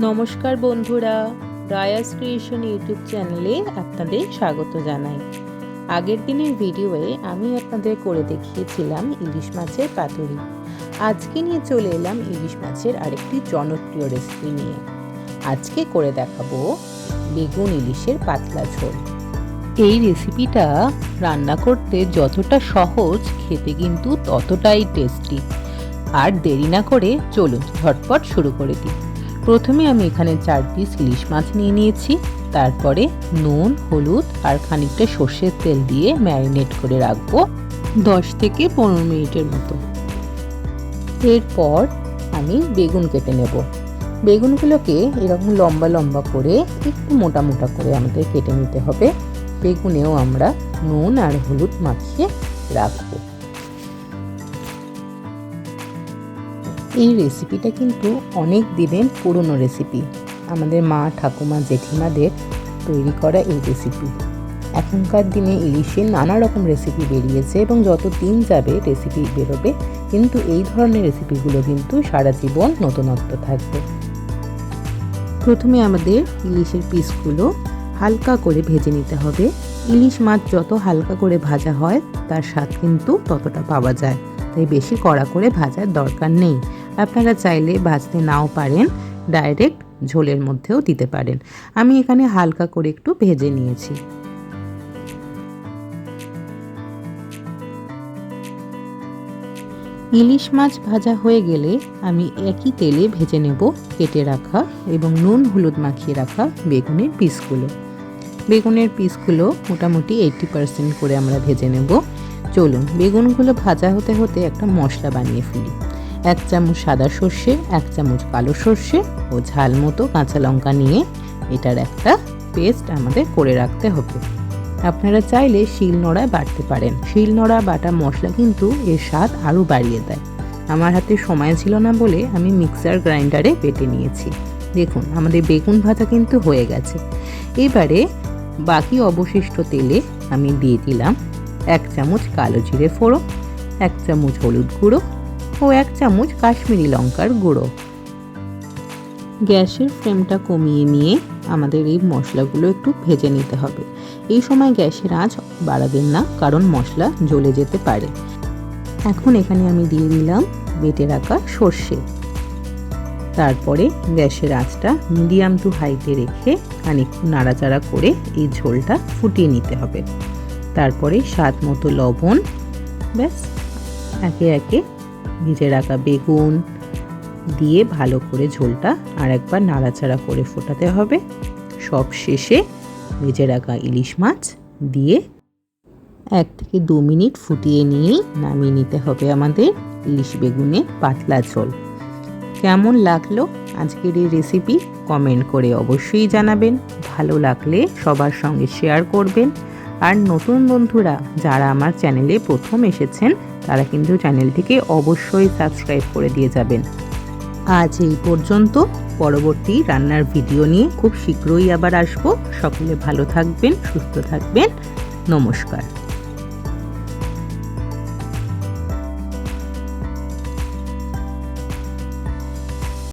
নমস্কার বন্ধুরা রায়াস creation YouTube চ্যানেলে আপনাদের স্বাগত জানাই। আগের দিনের ভিডিওয়ে আমি আপনাদের করে দেখিয়েছিলাম ইলিশ মাছের পাতুরি আজকে নিয়ে চলে এলাম ইলিশ মাছের আরেকটি জনপ্রিয় রেসিপি নিয়ে। আজকে করে দেখাবো বেগুন ইলিশের পাতলা ঝোল। এই রেসিপিটা রান্না করতে যতটা সহজ, খেতে কিন্তু ততটাই টেস্টি আর দেরি না করে চলুন ঝটপট শুরু করে দিই। প্রথমে আমি এখানে চার পিস ইলিশ মাছ নিয়ে নিয়েছি, তারপরে নুন, হলুদ আর খানিকটা সর্ষের তেল দিয়ে ম্যারিনেট করে রাখব দশ থেকে পনেরো মিনিটের মতো। এরপর আমি বেগুন কেটে নেব। বেগুনগুলোকে এরকম লম্বা লম্বা করে একটু মোটা মোটা করে আমাদের কেটে নিতে হবে। বেগুনেও আমরা নুন আর হলুদ মাখিয়ে রাখব। এই রেসিপিটা কিন্তু অনেক দিনের পুরনো রেসিপি আমাদের মা, ঠাকুমা, জেঠিমাদের তৈরি করা এই রেসিপি এখনকার দিনে ইলিশের নানা রকম রেসিপি বেরিয়েছে এবং যত দিন যাবে রেসিপি বেরোবে, কিন্তু এই ধরনের রেসিপিগুলো কিন্তু সারা জীবন নতুনত্ব থাকবে। প্রথমে আমাদের ইলিশের পিসগুলো হালকা করে ভেজে নিতে হবে। ইলিশ মাছ যত হালকা করে ভাজা হয়, তার স্বাদ কিন্তু ততটা পাওয়া যায়। তাই বেশি কড়া করে ভাজার দরকার নেই। আপনারা চাইলে ভাজতে নাও পারেন ডাইরেক্ট ঝোলের মধ্যেও দিতে পারেন। আমি এখানে হালকা করে একটু ভেজে নিয়েছি। ইলিশ মাছ ভাজা হয়ে গেলে আমি একই তেলে ভেজে নেব কেটে রাখা এবং নুন হলুদ মাখিয়ে রাখা বেগুনের পিসগুলো। বেগুনের পিসগুলো মোটামুটি এইটটি পারসেন্ট করে আমরা ভেজে নেব। চলুন, বেগুনগুলো ভাজা হতে হতে একটা মশলা বানিয়ে ফেলি। এক চামচ সাদা সর্ষে, এক চামচ কালো সর্ষে ও ঝাল মতো কাঁচা লঙ্কা নিয়ে এটার একটা পেস্ট আমাদের করে রাখতে হবে। আপনারা চাইলে শিল নোড়ায় বাটতে পারেন। শিল নোড়া বাটা মশলা কিন্তু এর স্বাদ আরও বাড়িয়ে দেয়। আমার হাতে সময় ছিল না বলে আমি মিক্সার গ্রাইন্ডারে বেটে নিয়েছি। দেখুন, আমাদের বেগুন ভাজা কিন্তু হয়ে গেছে। এবারে বাকি অবশিষ্ট তেলে আমি দিয়ে দিলাম এক চামচ কালো জিরে ফোড়ো এক চামচ হলুদ গুঁড়ো ও এক চামচ কাশ্মীরি লঙ্কার গুঁড়ো। গ্যাসের ফ্লেমটা কমিয়ে নিয়ে আমাদের এই মশলাগুলো একটু ভেজে নিতে হবে। এই সময় গ্যাসের আঁচ বাড়াবেন না, কারণ মশলা জ্বলে যেতে পারে। এখন এখানে আমি দিয়ে দিলাম বেটে রাখা সর্ষে। তারপরে গ্যাসের আঁচটা মিডিয়াম টু হাইতে রেখে খানিকক্ষণ নাড়াচাড়া করে এই ঝোলটা ফুটিয়ে নিতে হবে। তারপরে স্বাদ মতো লবণ, ব্যাস, একে একে ভিজে রাখা বেগুন দিয়ে ভালো করে ঝোলটা আর একবার নাড়াচাড়া করে ফোটাতে হবে। সব শেষে ভেজে রাখা ইলিশ মাছ দিয়ে এক থেকে দু মিনিট ফুটিয়ে নিয়েই নামিয়ে নিতে হবে আমাদের ইলিশ বেগুনে পাতলা ঝোল। কেমন লাগল আজকের এই রেসিপি কমেন্ট করে অবশ্যই জানাবেন। ভালো লাগলে সবার সঙ্গে শেয়ার করবেন। আর নতুন বন্ধুরা, যারা আমার চ্যানেলে প্রথম এসেছেন, তারা কিন্তু চ্যানেলটিকে অবশ্যই সাবস্ক্রাইব করে দিয়ে যাবেন। আজ এই পর্যন্ত, পরবর্তী রান্নার ভিডিও নিয়ে খুব শীঘ্রই আবার আসব। সকলে ভালো থাকবেন, সুস্থ থাকবেন। নমস্কার।